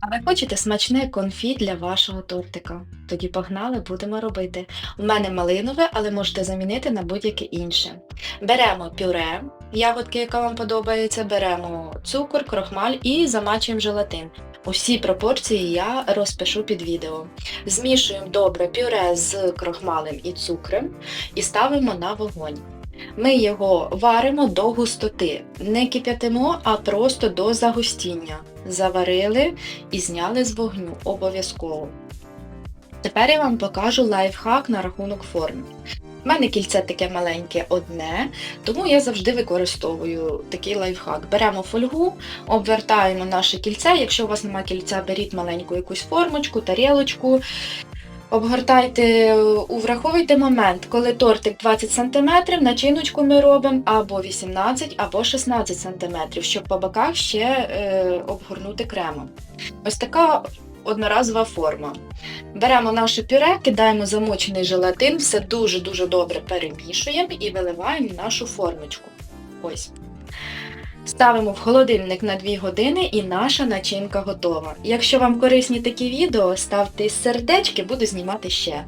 А ви хочете смачне конфі для вашого тортика? Тоді погнали, будемо робити. У мене малинове, але можете замінити на будь-яке інше. Беремо пюре, ягодки, яка вам подобається, беремо цукор, крохмаль і замачуємо желатин. Усі пропорції я розпишу під відео. Змішуємо добре пюре з крохмалем і цукром і ставимо на вогонь. Ми його варимо до густоти, не кип'ятимо, а просто до загустіння. Заварили і зняли з вогню обов'язково. Тепер я вам покажу лайфхак на рахунок форми. У мене кільце таке маленьке одне, тому я завжди використовую такий лайфхак. Беремо фольгу, обвертаємо наше кільце. Якщо у вас немає кільця, беріть маленьку якусь формочку, тарілочку. Обгортайте, у- враховуйте момент, коли тортик 20 см, начиночку ми робимо або 18, або 16 см, щоб по боках ще е, обгорнути кремом. Ось така одноразова форма. Беремо наше пюре, кидаємо замочений желатин, все дуже-дуже добре перемішуємо і виливаємо нашу формочку. Ось. Ставимо в холодильник на 2 години і наша начинка готова. Якщо вам корисні такі відео, ставте сердечки, буду знімати ще.